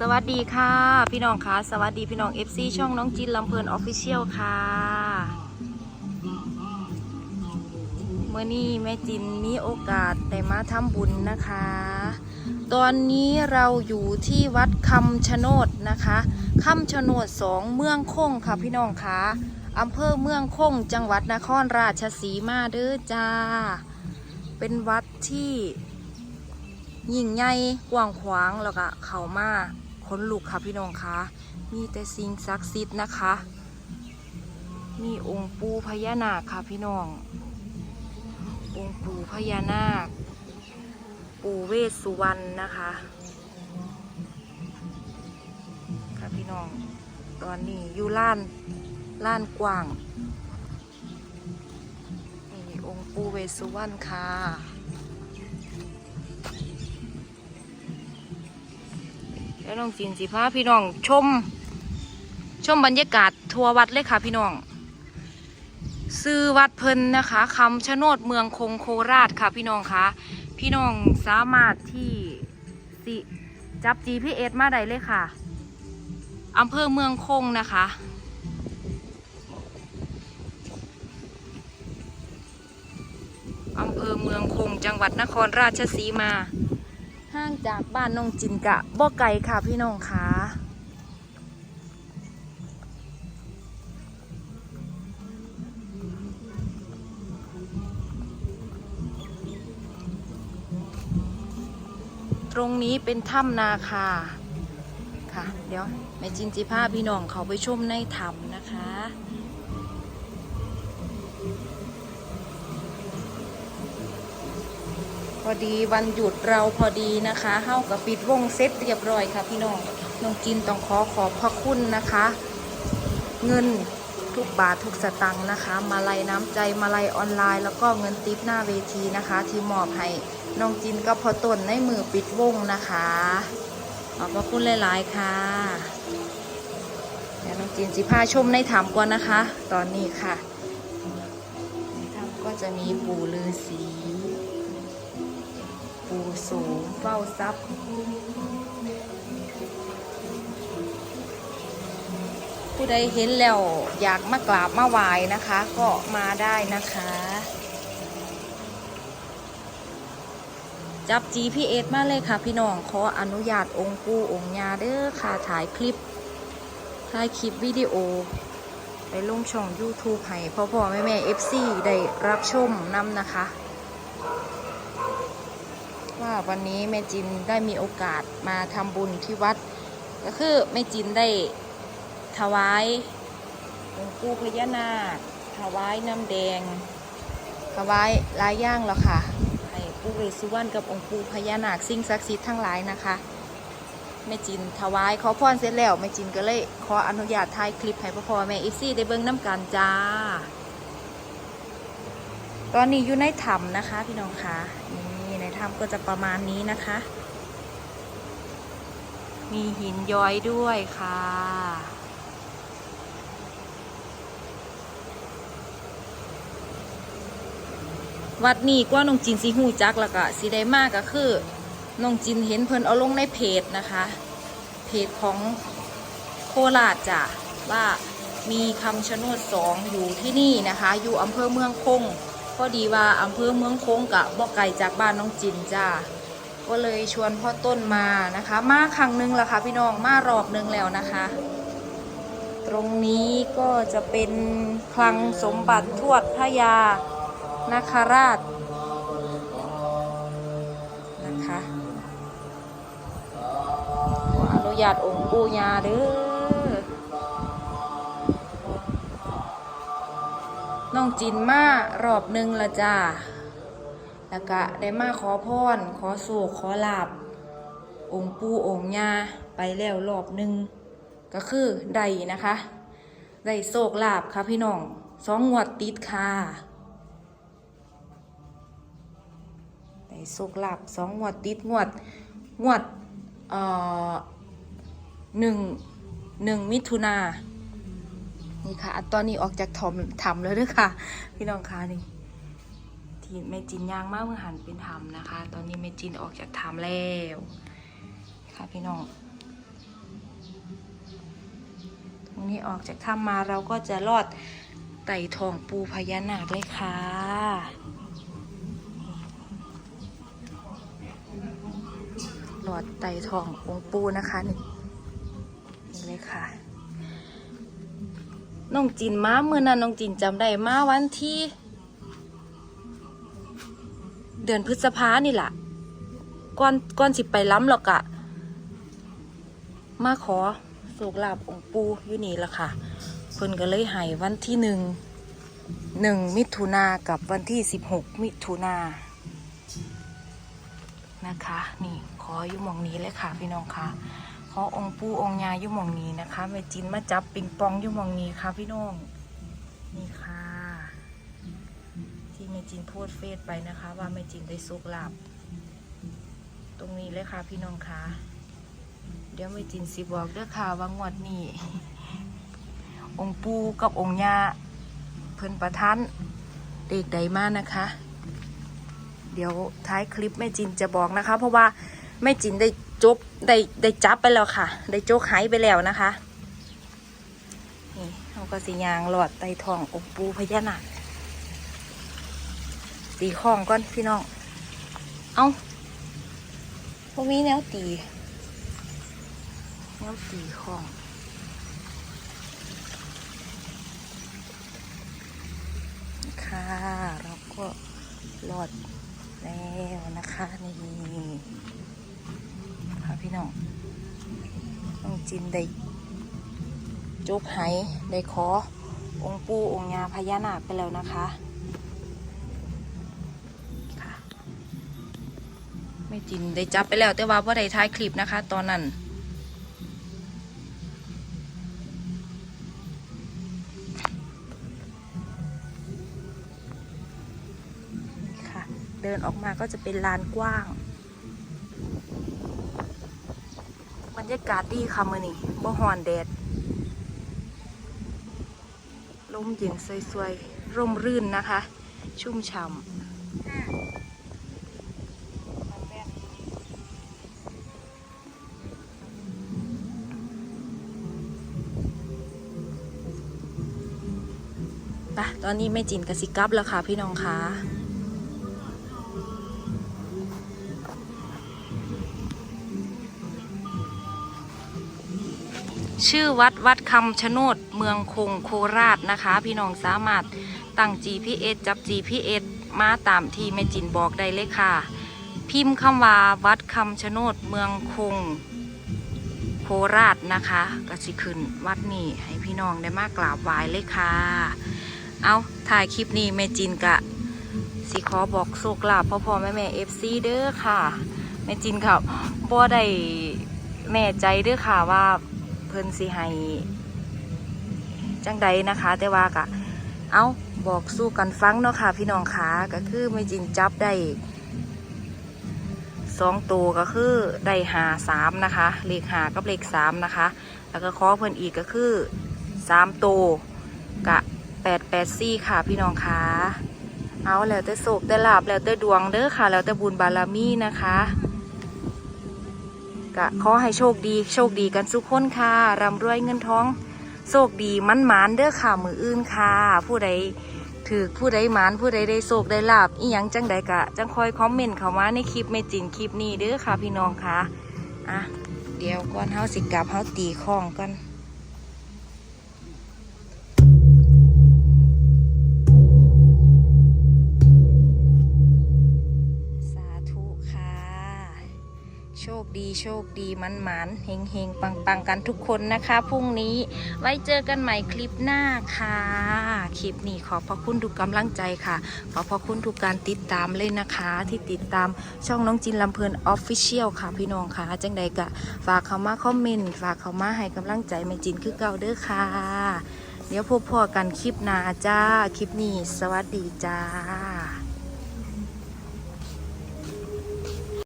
สวัสดีค่ะ พี่น้องค่ะสวัสดีพี่น้อง FC ช่องน้องจินลำเพลินออฟฟิเชียลค่ะเมื่อนี้แม่จินมีโอกาสได้มาทำบุญนะคะ ตอนนี้เราอยู่ที่วัดคำชะโนดนะคะคำชะโนดสองเมืองคงค่ะพี่น้องค่ะอำเภอเมืองคงจังหวัดนครราชสีมาเด้อจ้า เป็นวัดที่ยิ่งใหญ่กว้างขวางแล้วก็เขามา ขนลุกค่ะพี่น้องคะมีแต่สิ่งศักดิ์สิทธิ์นะคะ มีองค์ปูพญานาคค่ะพี่น้อง องค์ปูพญานาค ปู่เวสสุวรรณนะคะ ค่ะพี่น้อง ตอนนี้อยู่ล้านล้านกว้างนี่องค์ปู่เวสสุวรรณค่ะ แล้วน้องจินสิพาพี่น้องชม ชมบรรยากาศทัวร์วัดเลยค่ะพี่น้อง ซื้อวัดเพิ่นนะคะคำชะโนดเมืองคงโคราชค่ะพี่น้องคะพี่น้องสามารถที่สิจับ GPS มาได้เลยค่ะอำเภอเมืองคงนะคะอำเภอเมืองคงจังหวัดนครราชสีมา ห่างจากบ้านน้องจินกะบ่ไกลค่ะพี่น้องคะตรงนี้เป็นถ้ำนาคาค่ะ เดี๋ยวแม่จินจิพาพี่น้องเขาไปชมในถ้ำนะคะ พอดีวันหยุดเราพอดีนะคะเฮากับปิดวงเซตเรียบร้อยค่ะพี่น้องน้องจินต้องขอขอบพระคุณนะคะ เงินทุกบาททุกสตังค์นะคะ มาลัยน้ำใจมาลัยออนไลน์ แล้วก็เงินติปหน้าเวทีนะคะ ที่มอบให้น้องจินกับพอต้นในมือปิดวงนะคะ ขอบพระคุณหลาย ๆ ค่ะเดี๋ยวน้องจินสิพาชมในถ้ำก่อนนะคะ ตอนนี้ค่ะในถ้ำก็จะมีปู่ฤาษี สูงเฝ้าทรัพย์ ผู้ใดเห็นแล้วอยากมากราบมาไหว้นะคะ ก็มาได้นะคะ จับ GPS มาเลยค่ะพี่น้องขออนุญาตองค์ปู่องค์ยาเด้อค่ะถ่ายคลิปถ่ายคลิปวิดีโอไปลงช่อง YouTube ให้พ่อพ่อแม่แม่ FC ได้รับชมนำนะคะ ว่าวันนี้แม่จินได้มีโอกาสมาทำบุญที่วัด ก็คือแม่จินได้ถวายองค์ปู่พญานาคถวายน้ำแดง ถวายลายย่างแล้วค่ะให้ปู่เวสุวรรณกับองค์ปู่พญานาคสิ่งศักดิ์สิทธิ์ทั้งหลายนะคะแม่จินถวายขอพรเสร็จแล้วแม่จินก็เลยขออนุญาตถ่ายคลิปให้พ่อพ่อแม่อีซี่ได้เบิ่งน้ำกันจ้า ตอนนี้อยู่ในถ้ำนะคะพี่น้องคะนี่ ในถ้ำก็จะประมาณนี้นะคะ มีหินย้อยด้วยค่ะวัดนี้กว่าน้องจินสีหูจักแล้วก็สีได้มากก็คือน้องจินเห็นเพิ่นเอาลงในเพจนะคะ เพจของโคราชจ้ะว่ามีคำชะโนดสองอยู่ที่นี่นะคะ อยู่อำเภอเมืองคง พอดีว่าอำเภอเมืองโค้งกะบ่ไกลจากบ้านน้องจินจ้าก็เลยชวนพ่อต้นมานะคะ มาครั้งหนึงแล้วค่ะพี่น้องมารอบหนึงแล้วนะคะ ตรงนี้ก็จะเป็นคลังสมบัติทวดพระยานาคราชนะคะขออนุญาตองค์ปู่ยาเด้อ น้องจินมารอบหนึ่งละจ้าแล้วก็ได้มาขอพรขอโศกขอลาบ องค์ปู่องค์ยาไปแล้วรอบหนึ่งก็คือได้นะคะได้โศกลาบค่ะพี่น้องสองงวดติดค่ะได้โศกลาบสองงวดติดงวดงวดเอ่อหนึ่งหนึ่งมิถุนา นี่ค่ะ ตอนนี้ออกจากถมถำแล้วด้วยค่ะ พี่น้องคะนี่ ที่แม่จินย่างมากเมื่อหันเป็นถำนะคะ ตอนนี้แม่จินออกจากถำแล้ว ค่ะพี่น้อง ตรงนี้ออกจากถ้ำมาเราก็จะลอดไต่ทองปูพญานาคเลยค่ะหลอดไต่ทององปูนะคะนี่ น้องจินมาเมื่อนั้นน้องจินจำได้มาวันที่ เดือนพฤษภานี่แหละก่อนก่อนสิไปล้ำหรอกอะมาขอโศกลาบองค์ปูอยู่นี่ละค่ะ เพิ่นก็เลยให้วันที่หนึ่งหนึ่งมิถุนากับวันที่สิบหกมิถุนานะคะ นี่ขออยู่มองนี้เลยค่ะพี่น้องค่ะ ขอองค์ปูองค์ยาอยู่หมองนี้นะคะแม่จินมาจับปิงปองอยู่หมองนี้ค่ะพี่น้องนี่ค่ะ ที่แม่จินพสต์เฟซไปนะคะ ว่าแม่จินได้สุกลาบตรงนี้เลยค่ะพี่น้องค่ะ เดี๋ยวแม่จินสิบอกเด้อค่ะว่างวดนี้ องค์ปูกับองค์ยาเพิ่นประทันเด็กใดมากนะคะ เดี๋ยวท้ายคลิปแม่จินจะบอกนะคะ เพราะว่าแม่จินได้ จบได้ได้จับไปแล้วค่ะ ได้โจกหายไปแล้วนะคะนี่เขาก็สียางหลอดไตทององปูพญานาคตีข้องก่อนพี่น้อง เอาพวกนี้แนวตีแนวตีข้องค่ะเราก็รอดแล้วนะคะนี่ ค่ะพี่น้องน้องจินได้จุกไหได้ขอ องค์ปู่องค์ยาพญานาคไปแล้วนะคะไม่จินได้จับไปแล้วแต่ว่าพ่ได้ท้ายคลิปนะคะ ตอนนั้นเดินออกมาก็จะเป็นลานกว้าง บ รรยากาศดีค่ะมือนี่บ่ฮอนแดด ลมเย็นสวยๆ ร่มรื่นนะคะ ชุ่มฉ่ำปะตอนนี้แม่จินกสิกับแล้วค่ะพี่น้องคะ ชื่อวัดวัดคำชะโนดเมืองคงโคราชนะคะ พี่น้องสามารถตั้ง GPS จับ GPS มาตามที่แม่จินบอกได้เลยค่ะ พิมพ์คำว่าวัดคำชะโนดเมืองคงโคราชนะคะก็สิขึ้นวัดนี้ให้พี่น้องได้มากราบไหว้เลยค่ะ เอาถ่ายคลิปนี้แม่จินกะสิขอบอกโชคลาภพ่อพ่อแม่แม่เอฟซีเด้อค่ะแม่จินค่ะบ่ได้แน่ใจเด้อค่ะว่า พิ่นสิให้จังใดนะคะ แต่ว่ากะเอาบอกสู้กันฟังเนาะค่ะ พี่น้องขาก็คือแม่จินจับได้สองตัวก็คือได้หาสามนะคะเลขหากับเลขสามนะคะ แล้วก็ขอเพิ่นอีกก็คือสามตัวกะแปดแปดสี่ค่ะพี่น้องขาเอาแล้วแต่โศกแต่ลาบแล้วแต่ดวงเด้อค่ะ แล้วแต่บุญบารมีนะคะ ก็ขอให้โชคดีโชคดีกันทุกคนค่ะร่ำรวยเงินทอง โชคดีมันหมานเด้อค่ะมืออื่นค่ะ ผู้ใดถือผู้ใดหมานผู้ใดได้โชคได้ลาบอีหยังจังใดกะ จังคอยคอมเมนต์เข้ามาในคลิปไม่จริงคลิปนี้เด้อค่ะพี่น้องค่ะอะเดี๋ยวก่อนเฮาสิกลับเฮาตีข้องกัน ดีโชคดีมันหมานเฮงเฮงปังปังกันทุกคนนะคะพรุ่งนี้ไว้เจอกันใหม่คลิปหน้าค่ะ คลิปนี้ขอพระคุณทุกกำลังใจค่ะ ขอพระคุณทุกการติดตามเลยนะคะ ที่ติดตามช่องน้องจินลำเพลินออฟฟิเชียลค่ะพี่น้องค่ะจังใดกะฝากเขามาคอมเมนต์ฝากเขามาให้กำลังใจแม่จินคือเก่าเด้อค่ะ เดี๋ยวพบพอกันคลิปหน้าจ้าคลิปนี้ สวัสดีจ้า